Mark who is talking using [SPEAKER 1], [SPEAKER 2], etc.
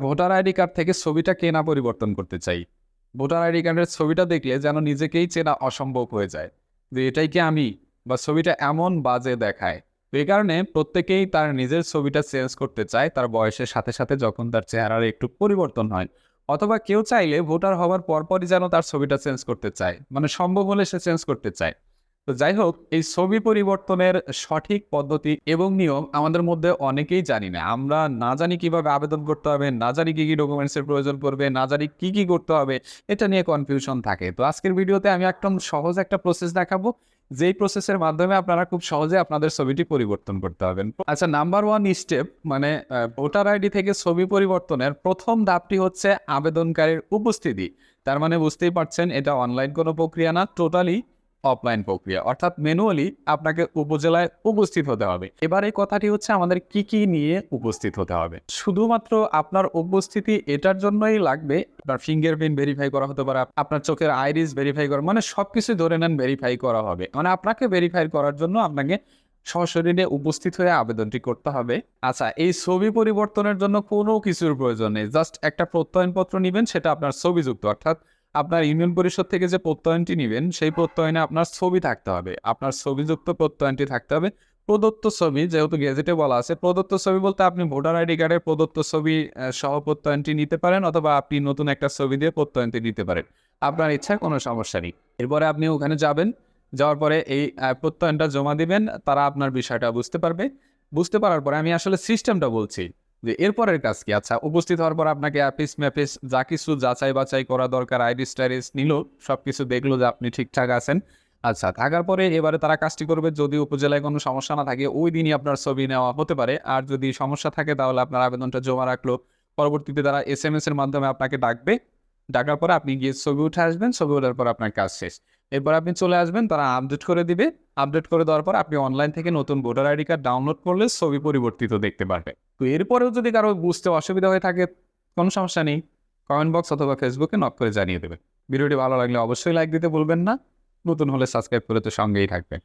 [SPEAKER 1] Voter ID card থেকে ছবিটা কেনা পরিবর্তন করতে চাই। ভোটার আইডি কার্ডের ছবিটা দেখলে যেন নিজেকেই চেনা অসম্ভব হয়ে যায় যে এটাই কি আমি বা ছবিটা এমন বাজে দেখায়। তো এই কারণে প্রত্যেকেই তার নিজের ছবিটা চেঞ্জ করতে চায় তার বয়সের সাথে সাথে যখন তার চেহারার একটু পরিবর্তন হয়। অথবা কেউ চাইলে ভোটার হওয়ার পরপরই যেন তার ছবিটা চেঞ্জ করতে চায়। মানে সম্ভব হলে সে চেঞ্জ করতে চায়। তো যাই হোক এই ছবি পরিবর্তনের সঠিক পদ্ধতি এবং নিয়ম আমাদের মধ্যে অনেকেই জানি না। আমরা না জানি কীভাবে আবেদন করতে হবে, না জানি কি কি ডকুমেন্টসের প্রয়োজন পড়বে, না জানি কি কি করতে হবে, এটা নিয়ে কনফিউশন থাকে। তো আজকের ভিডিওতে আমি একদম সহজ একটা প্রসেস দেখাবো। যেই প্রসেসের মাধ্যমে আপনারা খুব সহজে আপনাদের ছবিটি পরিবর্তন করতে পারবেন। আচ্ছা নাম্বার ওয়ান স্টেপ মানে ভোটার আইডি থেকে ছবি পরিবর্তনের প্রথম ধাপটি হচ্ছে আবেদনকারীর উপস্থিতি। তার মানে বুঝতেই পারছেন, এটা অনলাইন কোনো প্রক্রিয়া না টোটালি অফলাইন প্রক্রিয়া। অর্থাৎ ম্যানুয়ালি আপনাকে উপজেলায় উপস্থিত হতে হবে। এবার এই কথাটি হচ্ছে আমাদের কি কি নিয়ে উপস্থিত হতে হবে। শুধুমাত্র আপনার উপস্থিতি এটার জন্যই লাগবে, আপনার ফিঙ্গারপ্রিন্ট ভেরিফাই করা হতে পারে, আপনার চোখের আইরিস ভেরিফাই করা মানে সবকিছু ধরে নেন ভেরিফাই করা হবে। মানে আপনাকে ভেরিফাই করার জন্য আপনাকে সশরীরে উপস্থিত হয়ে আবেদনটি করতে হবে। আচ্ছা এই ছবি পরিবর্তনের জন্য কোনো কিছুর প্রয়োজন নেই। জাস্ট একটা প্রত্যয়নপত্র নেবেন, সেটা আপনার ছবিযুক্ত, অর্থাৎ আপনার ইউনিয়ন পরিষদ থেকে যে প্রত্যয়নটি নেবেন, সেই প্রত্যয়নে আপনার ছবি থাকতে হবে। আপনার ছবিযুক্ত প্রত্যয়নটি থাকতে হবে। প্রদত্ত ছবি, যেহেতু গেজেটে বলা আছে, প্রদত্ত ছবি বলতে আপনি ভোটার আইডি কার্ডের প্রদত্ত ছবি সহ প্রত্যয়নটি নিতে পারেন অথবা আপনি নতুন একটা ছবি দিয়ে প্রত্যয়নটি নিতে পারেন। আপনার ইচ্ছা, কোনো সমস্যা নেই। এরপরে আপনি ওখানে যাবেন, যাওয়ার পরে এই প্রত্যয়নটা জমা দিবেন, তারা আপনার বিষয়টা বুঝতে পারবে। বুঝতে পারার পরে আমি আসলে সিস্টেমটা বলছি। যে এরপরের কাজ কি? আচ্ছা উপস্থিত হওয়ার পর আপনাকে অ্যাপিস ম্যাপিস যা কিছু যাচাই বাছাই করা দরকার আইরিস টাইরিস নিল সব কিছু দেখল যে আপনি ঠিকঠাক আছেন। আচ্ছা থাকার পরে এবারে তারা কাজটি করবে। যদি উপজেলায় কোনো সমস্যা না থাকে, ওই দিনই আপনার ছবি নেওয়া হতে পারে। আর যদি সমস্যা থাকে, তাহলে আপনার আবেদনটা জমা রাখল। পরবর্তীতে তারা এস এম এস এর মাধ্যমে আপনাকে ডাকবে। ডাকার পরে আপনি গিয়ে ছবি উঠে আসবেন। ছবি ওঠার পর আপনার কাজ শেষ। এরপর আপনি চলে আসবেন, তারা আপডেট করে দিবে। আপডেট করে দেওয়ার পর আপনি অনলাইন থেকে নতুন ভোটার আইডি কার্ড ডাউনলোড করলে ছবি পরিবর্তিত দেখতে পারবে। তো এরপরেও যদি কারও বুঝতে অসুবিধা হয়ে থাকে, কোনো সমস্যা নেই কমেন্ট বক্স অথবা ফেসবুকে নক করে জানিয়ে দেবেন। ভিডিওটি ভালো লাগলে অবশ্যই লাইক দিতে বলবেন না। নতুন হলে সাবস্ক্রাইব করে তো সঙ্গেই থাকবেন।